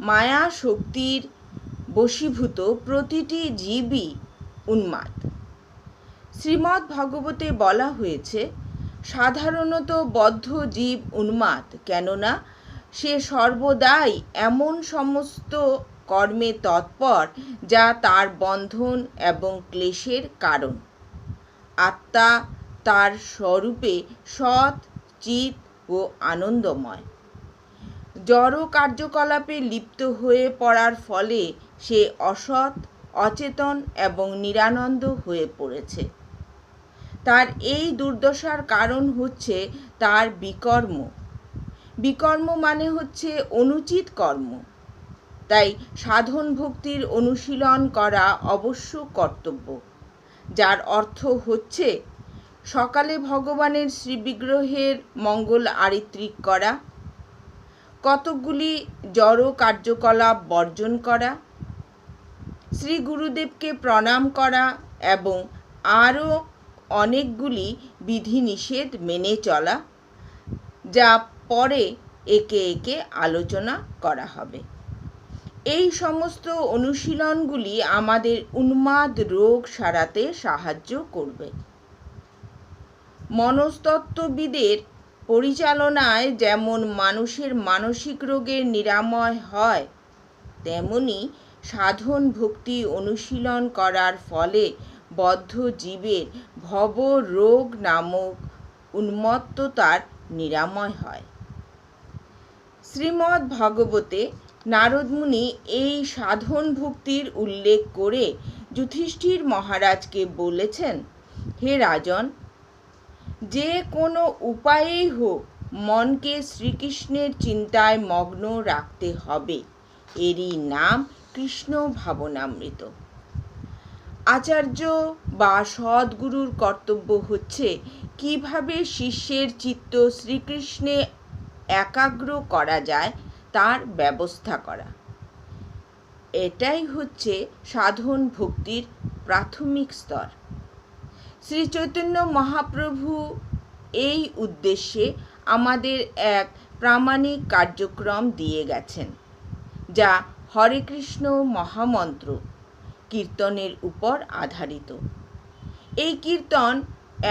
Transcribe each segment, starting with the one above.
মায়া শক্তির বশীভূত প্রতিটি জীবই উন্মাদ। শ্রীমদ্ ভগবতে বলা হয়েছে, সাধারণত বদ্ধ জীব উন্মাদ, কেননা সে সর্বদাই এমন সমস্ত কর্মে তৎপর যা তার বন্ধন এবং ক্লেশের কারণ। আত্মা তার স্বরূপে সৎ চিত ও আনন্দময়। জড় কার্যকলাপে লিপ্ত হয়ে পড়ার ফলে সে অসৎ, অচেতন এবং নিরানন্দ হয়ে পড়েছে। তার এই দুর্দশার কারণ হচ্ছে তার বিকর্ম। বিকর্ম মানে হচ্ছে অনুচিত কর্ম। তাই সাধন ভক্তির অনুশীলন করা অবশ্য কর্তব্য। যার অর্থ হচ্ছে সকালে ভগবানের শ্রীবিগ্রহের মঙ্গল আরিত্রিক করা কতকগুলি জড় কার্যকলাপ বর্জন করা, শ্রী গুরুদেবকে প্রণাম করা এবং আরও অনেকগুলি বিধিনিষেধ মেনে চলা, যা পরে একে একে আলোচনা করা হবে। এই সমস্ত অনুশীলনগুলি আমাদের উন্মাদ রোগ সারাতে সাহায্য করবে। মনস্তত্ত্ববিদের পরিচালনায় যেমন মানুষের মানসিক রোগের নিরাময় হয়, তেমনি সাধন ভক্তি অনুশীলন করার ফলে বদ্ধ জীবের ভব রোগ নামক উন্মত্ততার নিরাময় হয়। শ্রীমদ্ ভগবতে নারদমুনি এই সাধন ভক্তির উল্লেখ করে যুধিষ্ঠির মহারাজকে বলেছেন, হে রাজন যে কোনো উপায়েই হোক, মনকে শ্রীকৃষ্ণের চিন্তায় মগ্ন রাখতে হবে। এরই নাম কৃষ্ণ ভাবনামৃত। আচার্য বা সদ্গুরুর কর্তব্য হচ্ছে কীভাবে শিষ্যের চিত্ত শ্রীকৃষ্ণে একাগ্র করা যায় তার ব্যবস্থা করা। এটাই হচ্ছে সাধন ভক্তির প্রাথমিক স্তর। শ্রী চৈতন্য মহাপ্রভু এই উদ্দেশ্যে আমাদের এক প্রামাণিক কার্যক্রম দিয়ে গেছেন, যা হরে কৃষ্ণ মহামন্ত্র, কীর্তনের উপর আধারিত। এই কীর্তন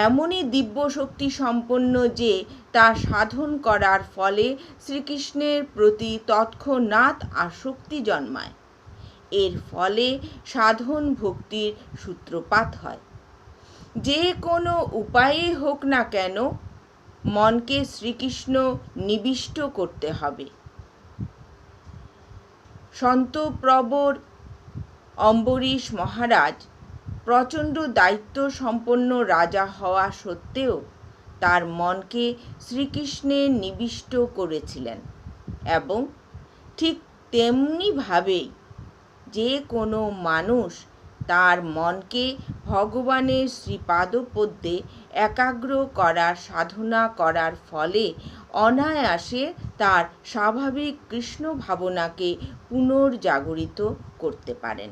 এমনই দিব্য শক্তি সম্পন্ন যে তা সাধন করার ফলে শ্রীকৃষ্ণের প্রতি তৎক্ষণাৎ আসক্তি জন্মায়। এর ফলে সাধন ভক্তির সূত্রপাত হয়। যে কোনো উপায়ে হোক না কেন, মনকে শ্রীকৃষ্ণ নিবিষ্ট করতে হবে। সন্তপ্রবর অম্বরীশ মহারাজ প্রচণ্ড দায়িত্ব সম্পন্ন রাজা হওয়া সত্ত্বেও তার মনকে শ্রীকৃষ্ণে নিবিষ্ট করেছিলেন এবং ঠিক তেমনিভাবেই যে কোনো মানুষ তার মনকে ভগবানের শ্রীপাদপদ্যে একাগ্র করার সাধনা করার ফলে অনায়াসে তার স্বাভাবিক কৃষ্ণ ভাবনাকে পুনর্জাগরিত করতে পারেন।